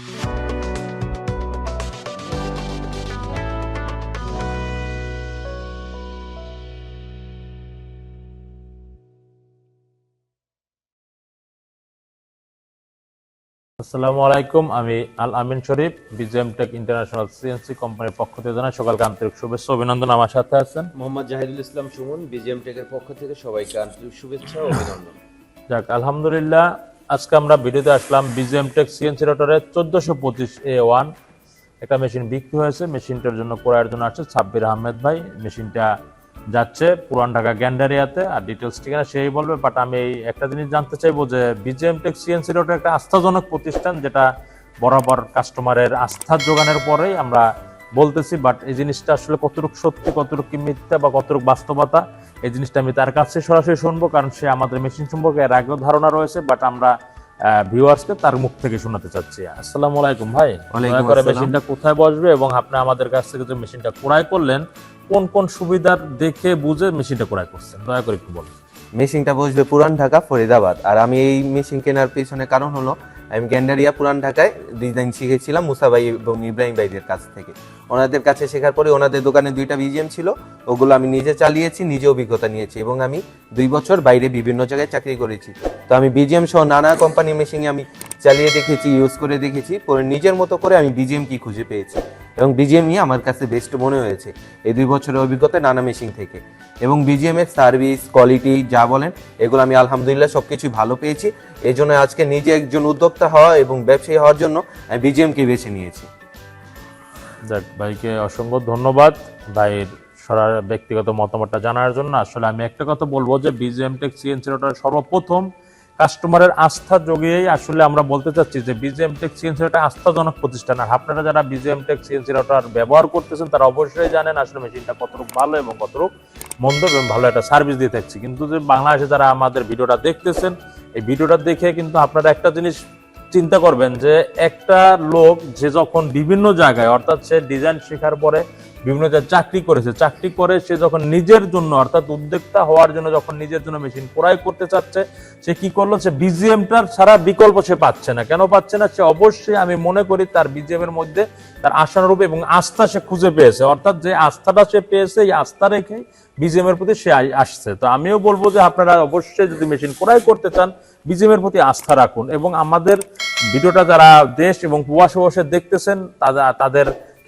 আসসালামু আলাইকুম আমি Al Amin Sharif BJM tech international CNC কোম্পানির পক্ষ থেকে জানাই সকালকে আন্তরিক শুভেচ্ছা অভিনন্দন আমার সাথে আছেন। মোহাম্মদ জাহিদুল ইসলাম সুমন বিজিএম টেকের পক্ষ থেকে সবাইকে আন্তরিক শুভেচ্ছা ও অভিনন্দন। যাক আলহামদুলিল্লাহ আজকে আমরা ভিডিওতে আসলাম বিজেএম টেক সিএনসি রোটারের চোদ্দশো পঁচিশ এ ওয়ান। একটা মেশিন বিক্রি হয়েছে, মেশিনটার জন্য ক্রয়ের জন্য আসছে সাব্বির আহমেদ ভাই। মেশিনটা যাচ্ছে পুরান ঢাকা গ্যান্ডারিয়াতে, আর ডিটেলস ঠিকানা সেই বলবে বাট আমি এই একটা জিনিস জানতে চাইব যে বিজেএম টেক সিএনসি রোটার একটা আস্থাজনক প্রতিষ্ঠান, যেটা বরাবর কাস্টমারের আস্থা যোগানোর পরেই আমরা বলতেছি বাট এই জিনিসটা আসলে কতটুকু সত্যি, কতটুকু কি মিথ্যা বা কতটুকু বাস্তবতা, এই জিনিসটা আমি তার কাছে সরাসরি শুনব, কারণ সে আমাদের মেশিন সম্পর্কে এর আগেও ধারণা রয়েছে বাট আমরা ভিউয়ার্সকে তার মুখ থেকে শোনাতে চাচ্ছি। আসসালামু আলাইকুম ভাই। দয়া করে মেশিনটা কোথায় বসবে এবং আপনি আমাদের কাছ থেকে যে মেশিনটা ক্রয় করলেন কোন কোন সুবিধার দেখে বুঝে মেশিনটা ক্রয় করছেন? দয়া করে একটু বলুন। মেশিনটা বসবে পুরান ঢাকা ফরিদাবাদ। আর আমি এই মেশিন কেনার পিছনে কারণ হলো আমি গ্যান্ডারিয়া পুরান ঢাকায় ডিজাইন শিখেছিলাম মুসা ভাই এবং ইব্রাহিম ভাইদের কাছ থেকে। ওনাদের কাছে শেখার পরে ওনাদের দোকানে দুইটা বিজিএম ছিল, ওগুলো আমি নিজে চালিয়েছি, নিজে অভিজ্ঞতা নিয়েছি এবং আমি দুই বছর বাইরে বিভিন্ন জায়গায় চাকরি করেছি। তো আমি বিজিএম সহ নানা কোম্পানি মেশিন আমি চালিয়ে দেখেছি ইউজ করে দেখেছি, পরে নিজের মতো করে আমি বিজিএম কি খুঁজে পেয়েছি। এবং বিজিএমই আমার কাছে বেস্ট মনে হয়েছে এই দুই বছরের অভিজ্ঞতা নানা মেশিন থেকে। এবং বিজিএম এর সার্ভিস কোয়ালিটি যা বলেন, এগুলো আমি আলহামদুলিল্লাহ সবকিছু ভালো পেয়েছি। এই জন্য আজকে নিজে একজন উদ্যোক্তা হওয়া এবং ব্যবসায়ী হওয়ার জন্য আমি বিজিএমকে বেছে নিয়েছি। যাক, ভাইকে অসংখ্য ধন্যবাদ। ভাইয়ের সরা ব্যক্তিগত মতামতটা জানার জন্য আসলে আমি একটা কথা বলব যে বিজিএম টেক সিএনসি রোটার সর্বপ্রথম কাস্টমারের আস্থা যোগিয়েই আসলে আমরা বলতে চাচ্ছি যে বিজিএম টেক সিএনসি একটা আস্থাজনক প্রতিষ্ঠান। আর আপনারা যারা বিজিএম টেক সিএনসি রোটার ব্যবহার করতেছেন, তারা অবশ্যই জানেন আসলে মেশিনটা কতটুকু ভালো এবং কতটুকু মন্দ এবং ভালো একটা সার্ভিস দিয়ে থাকছি। কিন্তু যে বাংলাদেশে যারা আমাদের ভিডিওটা দেখতেছেন, এই ভিডিওটা দেখে কিন্তু আপনারা একটা জিনিস চিন্তা করবেন যে একটা লোক যে যখন বিভিন্ন জায়গায়, অর্থাৎ সে ডিজাইন শেখার পরে বিভিন্ন চাকরি করেছে। চাকরি করে সে যখন নিজের জন্য, অর্থাৎ উদ্যোক্তা হওয়ার জন্য যখন নিজের জন্য মেশিন ক্রয় করতে চাচ্ছে, সে কি করল? সে বিজিএমটার সারা বিকল্প সে পাচ্ছে না। কেন পাচ্ছে না? সে অবশ্যই আমি মনে করি তার বিজিএম এর মধ্যে তার আশানুরূপ এবং আস্থা সে খুঁজে পেয়েছে। অর্থাৎ যে আস্থাটা সে পেয়েছে, এই আস্থা রেখে বিজিএম এর প্রতি সে আসছে। তো আমিও বলব যে আপনারা অবশ্যই যদি মেশিন ক্রয় করতে চান বিজিএম এর প্রতি আস্থা রাখুন। এবং আমাদের ভিডিওটা যারা দেশ এবং প্রবাসে বসে দেখতেছেন তাদের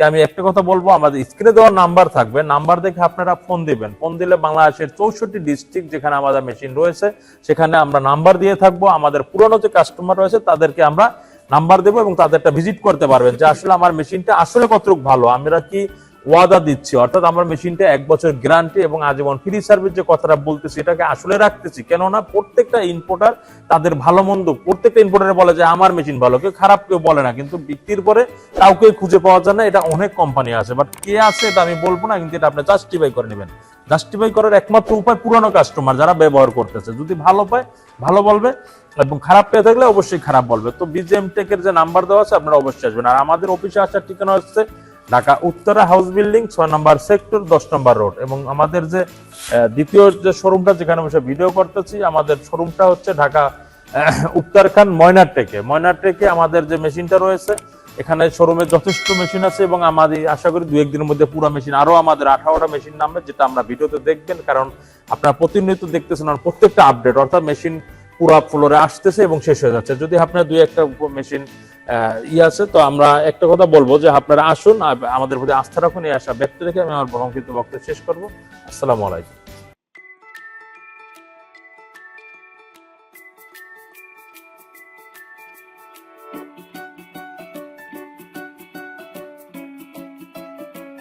আমি একটা কথা বলব, আমাদের স্ক্রিনে দেওয়া নাম্বার থাকবে। নাম্বার দেখে আপনারা ফোন দিবেন। ফোন দিলে বাংলাদেশের চৌষট্টি ডিস্ট্রিক্ট যেখানে আমাদের মেশিন রয়েছে, সেখানে আমরা নাম্বার দিয়ে থাকব। আমাদের পুরনো যে কাস্টমার রয়েছে, তাদেরকে আমরা নাম্বার দেবো এবং তাদেরটা ভিজিট করতে পারবেন যে আসলে আমার মেশিনটা আসলে কতটুকু ভালো। আমরা কি ওয়াদা দিচ্ছি, অর্থাৎ আমার মেশিনটা এক বছর গ্যারান্টি এবং আজীবন ফ্রি সার্ভিস যে কথাটা বলতেছি, এটাকে আসলে রাখতেছি। কেননা প্রত্যেকটা ইম্পোর্টার তাদের ভালো মন্দ, প্রত্যেকটা ইম্পোর্টার বলে যে, আমার মেশিন ভালো, কেউ খারাপ কেউ বলে না। কিন্তু বিক্রির পরে কাউকে খুঁজে পাওয়া যায় না, এটা অনেক কোম্পানি আছে। বাট কে আছে এটা আমি বলব না, কিন্তু এটা আপনি জাস্টিফাই করে নেবেন। জাস্টিফাই করার একমাত্র উপায় পুরানো কাস্টমার যারা ব্যবহার করতেছে। যদি ভালো পায়, ভালো বলবে এবং খারাপ পেয়ে থাকলে অবশ্যই খারাপ বলবে। তো বিজিএম টেকের যে নাম্বার দেওয়া আছে, আপনারা অবশ্যই আসবেন। আর আমাদের অফিসে আসার ঠিকানা হচ্ছে ঢাকা উত্তরা হাউস বিল্ডিং, ছয় নম্বর সেক্টর, দশ নম্বর রোড। এবং আমাদের যে দ্বিতীয় যে শোরুমটা, যেখানে বসে ভিডিও করতেছি, আমাদের শোরুমটা হচ্ছে ঢাকা উত্তর খান ময়নার টেকে। ময়নার টেকে আমাদের যে মেশিনটা রয়েছে, এখানে শোরুমে যথেষ্ট মেশিন আছে এবং আমাদের, আশা করি দু একদিনের মধ্যে পুরো মেশিন আরও আমাদের আঠারোটা মেশিন নামবে, যেটা আমরা ভিডিওতে দেখবেন, কারণ আপনারা প্রতিনিয়ত দেখতেছেন প্রত্যেকটা আপডেট, অর্থাৎ মেশিন পুরো ফ্লোরে আসতেছে এবং শেষ হয়ে যাচ্ছে। যদি আপনার দুই একটা মেশিন ই আছে, তো আমরা একটা কথা বলব যে আপনারা আসুন আমাদের প্রতি আস্থা রাখুন, এই আশা ব্যক্ত রেখে আমি আমার ভ্রমণকৃত বক্তব্য শেষ করব। আসসালামু আলাইকুম।